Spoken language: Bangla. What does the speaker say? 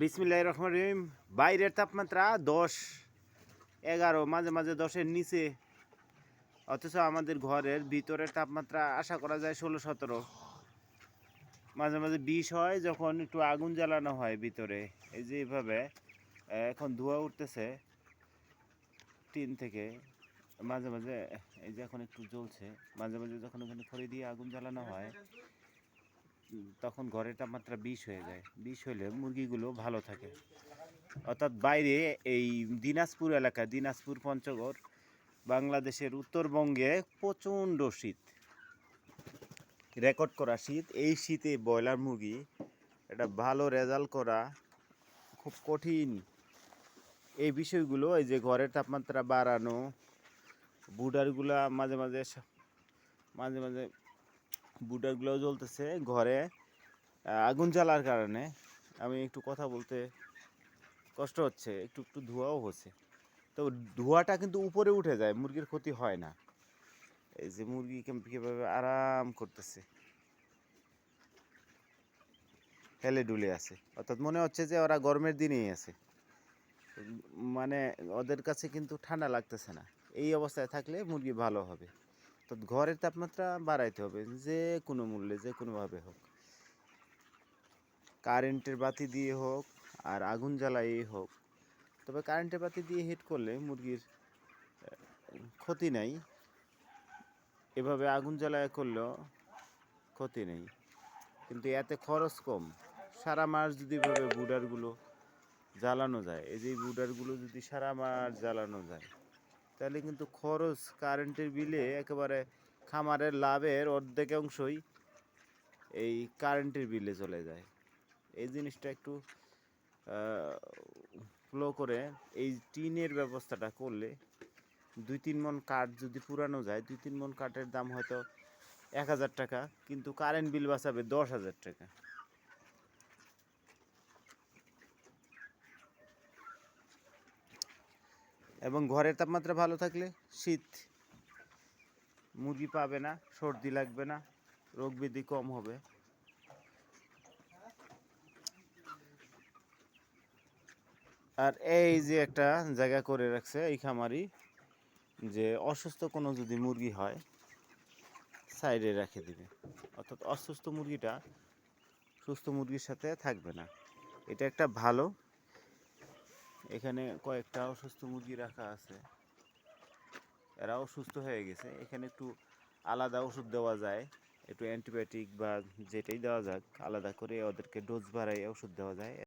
বিসমিল্লাহ রহমান রহিম। বাইরের তাপমাত্রা দশ, এগারো, মাঝে মাঝে দশের নিচে। অথচ আমাদের ঘরের ভিতরের তাপমাত্রা আশা করা যায় ষোলো, সতেরো। মাঝে মাঝে বিষ হয়, যখন একটু আগুন জ্বালানো হয় ভিতরে। এই যে এইভাবে এখন ধোঁয়া উঠতেছে টিন থেকে। মাঝে মাঝে, এই যে এখন একটু জ্বলছে। মাঝে মাঝে যখন ওখানে খড়ি দিয়ে আগুন জ্বালানো হয় তখন ঘরের তাপমাত্রা বিষ হয়ে যায়। বিষ হলে মুরগিগুলো ভালো থাকে। অর্থাৎ বাইরে এই দিনাজপুর এলাকা, দিনাজপুর পঞ্চগড়, বাংলাদেশের উত্তরবঙ্গে প্রচণ্ড শীত। রেকর্ড করা শীত, এই শীতে ব্রয়লার মুরগি এটা ভালো রেজাল্ট করা খুব কঠিন। এই বিষয়গুলো, এই যে ঘরের তাপমাত্রা বাড়ানো, বুডারগুলা মাঝে মাঝে মাঝে মাঝে বুডারগুলোও জ্বলতেছে ঘরে আগুন জ্বালার কারণে। আমি একটু কথা বলতে কষ্ট হচ্ছে, একটু একটু ধোঁয়াও হচ্ছে। তো ধোঁয়াটা কিন্তু উপরে উঠে যায়, মুরগির ক্ষতি হয় না। এই যে মুরগি কীভাবে আরাম করতেছে। হেলে ডুলে আছে। অর্থাৎ মনে হচ্ছে যে ওরা গরমের দিনেই আছে। মানে ওদের কাছে কিন্তু ঠান্ডা লাগতেছে না। এই অবস্থায় থাকলে মুরগি ভালো হবে। তো ঘরের তাপমাত্রা বাড়াইতে হবে, যে কোনো মূল্যে, যে কোনোভাবে হোক। কারেন্টের বাতি দিয়ে হোক আর আগুন জ্বালাই হোক। তবে কারেন্টের বাতি দিয়ে হিট করলে মুরগির ক্ষতি নাই। এভাবে আগুন জ্বালায় করলেও ক্ষতি নেই। কিন্তু এতে খরচ কম। সারা মাস যদি এভাবে বুডারগুলো জ্বালানো যায়, এই যে বুডারগুলো যদি সারা মাস জ্বালানো যায় তাহলে কিন্তু খরচ কারেন্টের বিলে একেবারে খামারের লাভের অর্ধেক অংশই এই কারেন্টের বিলে চলে যায়। এই জিনিসটা একটু ফ্লো করে এই টিনের ব্যবস্থাটা করলে দুই তিন মন কাঠ যদি পুরানো যায়, দুই তিন মন কাঠের দাম হয়তো এক হাজার টাকা, কিন্তু কারেন্ট বিল বাঁচাবে দশ হাজার টাকা। এবং ঘরের তাপমাত্রা ভালো থাকলে শীত মুরগি পাবে না, সর্দি লাগবে না, রোগ ব্যাধি কম হবে। আর এই যে একটা জায়গা করে রাখছে এই খামারি, যে অসুস্থ কোনো যদি মুরগি হয়, সাইডে রেখে দিবে। অর্থাৎ অসুস্থ মুরগিটা সুস্থ মুরগির সাথে থাকবে না। এটা একটা ভালো এখানে কয়েকটা অসুস্থ মুরগি রাখা আছে। এরা অসুস্থ হয়ে গেছে। এখানে একটু আলাদা ওষুধ দেওয়া যায়। একটু অ্যান্টিবায়োটিক বা যেটাই দেওয়া যাক, আলাদা করে ওদেরকে ডোজ বাড়াই ওষুধ দেওয়া যায়।